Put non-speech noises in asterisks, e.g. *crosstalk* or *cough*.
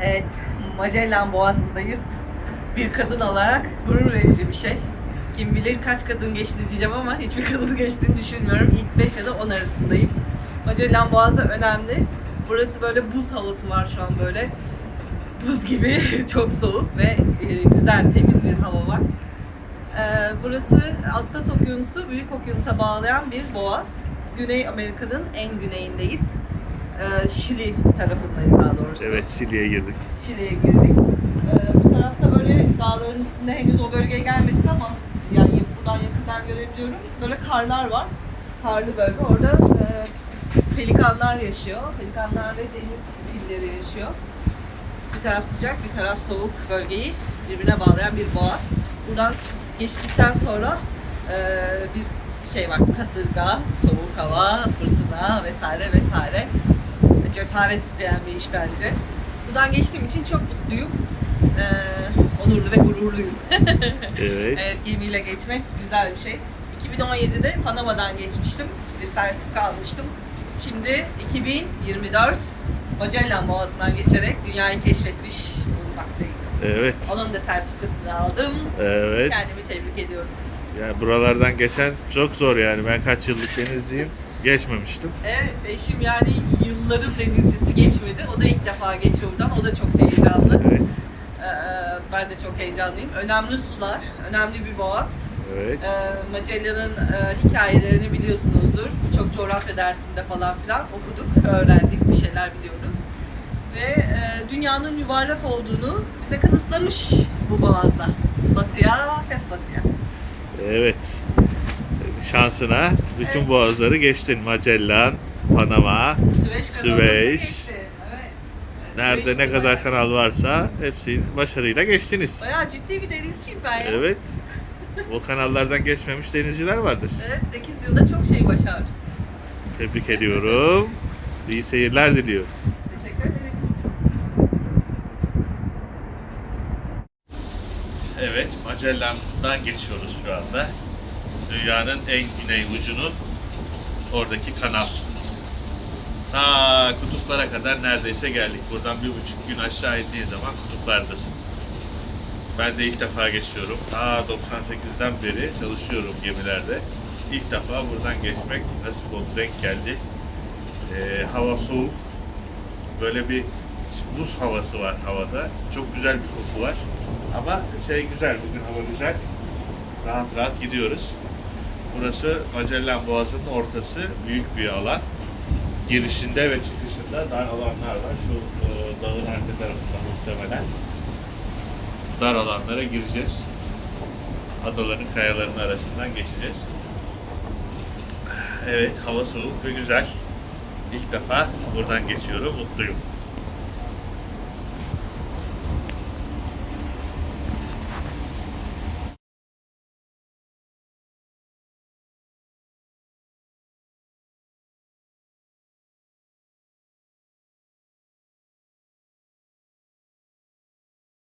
Evet, Magellan Boğazı'ndayız. Bir kadın olarak gurur verici bir şey. Kim bilir kaç kadın geçti diyeceğim ama hiçbir kadın geçtiğini düşünmüyorum. İlk 5 ya da 10 arasındayım. Magellan Boğazı önemli. Burası böyle buz havası var şu an böyle. Buz gibi *laughs* çok soğuk ve e, güzel temiz bir hava var. Ee, burası Atlas Okyanusu Büyük Okyanus'a bağlayan bir boğaz. Güney Amerika'nın en güneyindeyiz. Ee, Şili tarafındayız daha doğrusu. Evet Şili'ye girdik. Şile'ye girdik. Ee, bu tarafta böyle dağların üstünde henüz o bölgeye gelmedik ama yani buradan yakından görebiliyorum. Böyle karlar var. Karlı bölge. Orada e, pelikanlar yaşıyor. Pelikanlar ve deniz filleri yaşıyor. Bir taraf sıcak, bir taraf soğuk bölgeyi birbirine bağlayan bir boğaz. Buradan geçtikten sonra e, bir şey var. Kasırga, soğuk hava, fırtına vesaire vesaire. Cesaret isteyen bir iş bence. Buradan geçtiğim için çok mutluyum. Ee, onurlu ve gururluyum. *laughs* Evet. evet, gemiyle geçmek güzel bir şey. 2017'de Panama'dan geçmiştim. Bir sertifika almıştım. Şimdi 2024 Magellan Boğazı'ndan geçerek dünyayı keşfetmiş bulunmaktayım. Evet. Onun da sertifikasını aldım. Evet. Kendimi tebrik ediyorum. Yani buralardan geçen çok zor yani. Ben kaç yıllık denizciyim. Geçmemiştim. Evet, eşim yani yılların denizcisi geçmedi. O da ilk defa geçiyor buradan. O da çok heyecanlı. Evet. Ee, ben de çok heyecanlıyım. Önemli sular, önemli bir boğaz. Evet. Ee, Magellan'ın e, hikayelerini biliyorsunuzdur. Birçok coğrafya dersinde falan filan okuduk, öğrendik, bir şeyler biliyoruz. Ve e, dünyanın yuvarlak olduğunu bize kanıtlamış bu boğazda. Batıya, hep batıya. Evet. Şansına bütün boğazları geçtin. Magellan, Panama, Süveyş kanalı Süveyş. geçti. Evet. nerede Süveyş ne kadar kanal varsa hepsini başarıyla geçtiniz. Bayağı ciddi bir denizciyim ben ya. Evet. O kanallardan geçmemiş denizciler vardır. Evet, 8 yılda çok şey başardım. Tebrik ediyorum. İyi seyirler diliyorum. Teşekkür ederim. Evet, Magellan'dan geçiyoruz şu anda. Dünyanın en güney ucunun oradaki kanal. Ta kutuplara kadar neredeyse geldik. Buradan bir buçuk gün aşağı indiğin zaman kutuplardasın. Ben de ilk defa geçiyorum. Ta 98'den beri çalışıyorum gemilerde. İlk defa buradan geçmek nasip oldu, denk geldi. Ee, hava soğuk. Böyle bir buz havası var havada. Çok güzel bir koku var. Ama şey güzel, bugün hava güzel. Rahat rahat gidiyoruz. Burası Magellan Boğazı'nın ortası. Büyük bir alan. Girişinde ve çıkışında dar alanlar var. Şu e, dağın arka tarafında muhtemelen. Dar alanlara gireceğiz. Adaların, kayaların arasından geçeceğiz. Evet, hava soğuk ve güzel. İlk defa buradan geçiyorum, mutluyum.